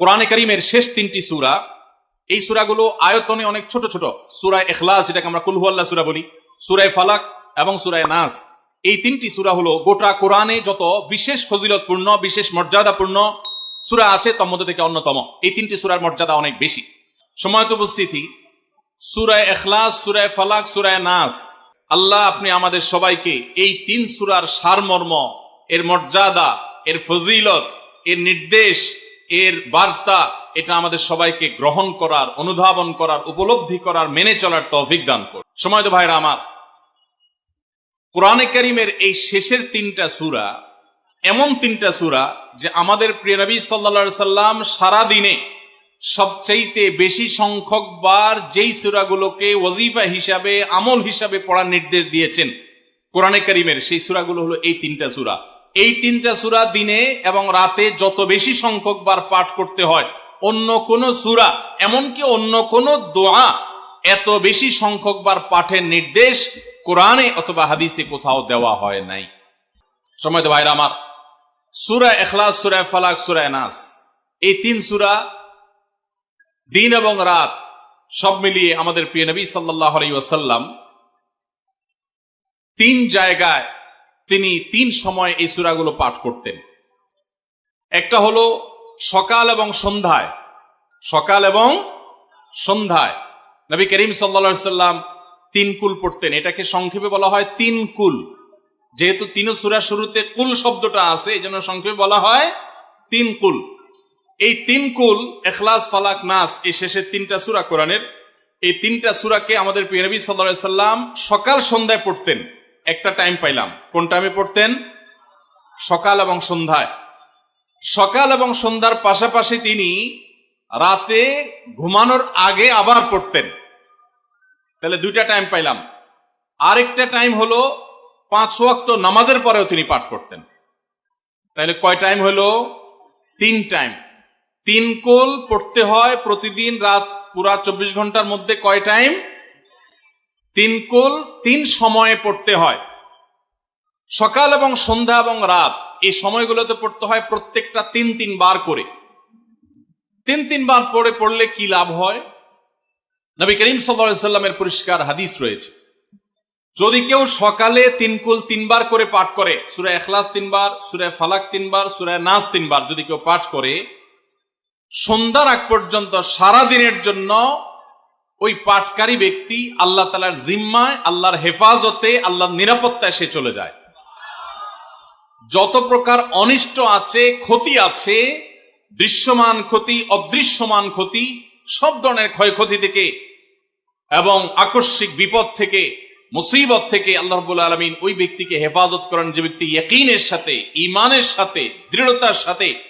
কোরআনে করিমের শেষ তিনটি সুরা, এই সুরাগুলো আয়তনে অনেক ছোট ছোট। সুরায় এখলাস যেটাকে আমরা কুলহু আল্লাহ সুরা বলি, সুরায় ফালাক এবং সুরায় নাস। এই তিনটি সুরা হলো গোটা কোরআনে যত বিশেষ ফজিলতপূর্ণ, বিশেষ মর্যাদাপূর্ণ সুরা আছে, তার মধ্যে থেকে অন্যতম। এই তিনটি সুরার মর্যাদা অনেক বেশি। সময়ত উপস্থিতি, সুরায় এখলাস সুরায় ফালাক, সুরায় নাস। আল্লাহ আপনি আমাদের সবাইকে এই তিন সুরার সারমর্ম, এর মর্যাদা, এর ফজিলত, এর নির্দেশ এর বার্তা এটা আমাদের সবাইকে গ্রহণ করার, অনুধাবন করার, উপলব্ধি করার, মেনে চলার তৌফিক দান কর সময় তো ভাইরা আমার, কোরআনে করিমের এই শেষের তিনটা সুরা এমন তিনটা সুরা যে আমাদের প্রিয় নবী সাল্লা সাল্লাম সারা দিনে সবচাইতে বেশি সংখ্যক বার যেই সুরাগুলোকে ওজিফা হিসাবে, আমল হিসাবে পড়ার নির্দেশ দিয়েছেন কোরআনে করিমের, সেই সুরাগুলো হলো এই তিনটা সুরা। এই তিনটা সুরা দিনে এবং রাতে যত বেশি সংখ্যক বার পাঠ করতে হয়, অন্য কোন সুরা, এমনকি অন্য কোন দোয়া, এত বেশি সংখ্যক বার পাঠের নির্দেশ কোরআনে অথবা হাদিসে কোথাও দেওয়া হয় নাই। সময় তো ভাইরা আমার, সুরা এখলাস সুরায় ফালাক সুরায় নাস এই তিন সুরা দিন এবং রাত সব মিলিয়ে আমাদের প্রিয় নবী সাল্লাহ আলাইসাল্লাম তিন জায়গায় তিনি তিন সময় এই সুরাগুলো পাঠ করতেন। একটা হলো সকাল এবং সন্ধ্যায়। সকাল এবং সন্ধ্যায়। নবী করিম সাল্লা সাল্লাম তিন কুল পড়তেন। এটাকে সংক্ষেপে বলা হয় তিন কুল। যেহেতু তিন সুরা শুরুতে কুল শব্দটা আছে এই জন্য সংক্ষেপে বলা হয় তিন কুল। এই তিন কুল, এখলাস, ফালাক, নাস, এই শেষের তিনটা সুরা কোরআনের। এই তিনটা সুরাকে আমাদের প্রিয় নবী সাল্লা সাল্লাম সকাল সন্ধ্যায় পড়তেন। একটা টাইম পাইলাম। কোন টাইমে পড়তেন? সকাল এবং সন্ধ্যায়। সকাল এবং সন্ধ্যার পাশাপাশি তিনি রাতে ঘুমানোর আগে আবার পড়তেন। তাহলে দুইটা টাইম পাইলাম। আরেকটা টাইম হলো পাঁচ ওয়াক্ত নামাজের পরেও তিনি পাঠ করতেন। তাহলে কয় টাইম হলো? তিন টাইম তিন কোল পড়তে হয় প্রতিদিন রাত পুরা চব্বিশ ঘণ্টার মধ্যে কয় টাইম তিন কোল, তিন সময়ে পড়তে হয়। সকাল এবং সন্ধ্যা এবং রাত, এই সময়গুলোতে পড়তে হয় প্রত্যেকটা তিন তিন বার করে। তিন তিন বার পড়ে, পড়লে কি লাভ হয়? নবী করিম সাল্লামের পরিষ্কার হাদিস রয়েছে। যদি কেউ সকালে তিন কুল তিনবার করে পাঠ করে সুরায় এখলাস তিনবার সুরায় ফালাক তিনবার সুরায় নাচ তিনবার যদি কেউ পাঠ করে, সন্ধ্যার আগ পর্যন্ত সারা দিনের জন্য ওই পাটকারী ব্যক্তি আল্লাহ তালার জিম্মায়, আল্লাহর হেফাজতে, আল্লাহর নিরাপত্তায় সে চলে যায়। যত প্রকার অনিষ্ট আছে, ক্ষতি আছে, দৃশ্যমান ক্ষতি, অদৃশ্যমান ক্ষতি, সব ধরনের ক্ষয়ক্ষতি থেকে এবং আকস্মিক বিপদ থেকে, মুসিবত থেকে আল্লাহ রবুল্লা আলমিন ওই ব্যক্তিকে হেফাজত করেন যে ব্যক্তি ইয়কিনের সাথে ইমানের সাথে, দৃঢ়তার সাথে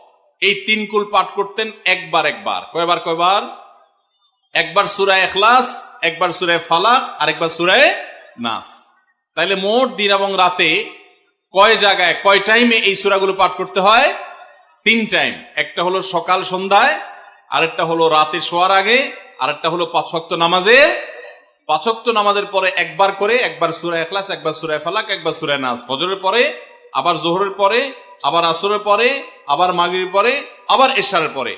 এই তিন কুল পাঠ করতেন একবার একবার। কয়বার কয়বার? একবার সুরায় এখলাস একবার সুরায় ফালাক আর একবার সুরায় নাস। তাইলে মোট দিন এবং রাতে কয় জায়গায়, কয় টাইমে এই সুরাগুলো পাঠ করতে হয়? তিন টাইম একটা হলো সকাল সন্ধ্যায়, আরেকটা হলো রাতে শোয়ার আগে, আরেকটা হলো পাঁচক্ত নামাজের। পাঁচক্ত নামাজের পরে একবার করে একবার সুরায় এখলাস একবার সুরায় ফালাক, একবার সুরায় নাস। ফজরের পরে, আবার জোহরের পরে, আবার আসরের পরে আবার মাগরির পরে আবার এশারের পরে।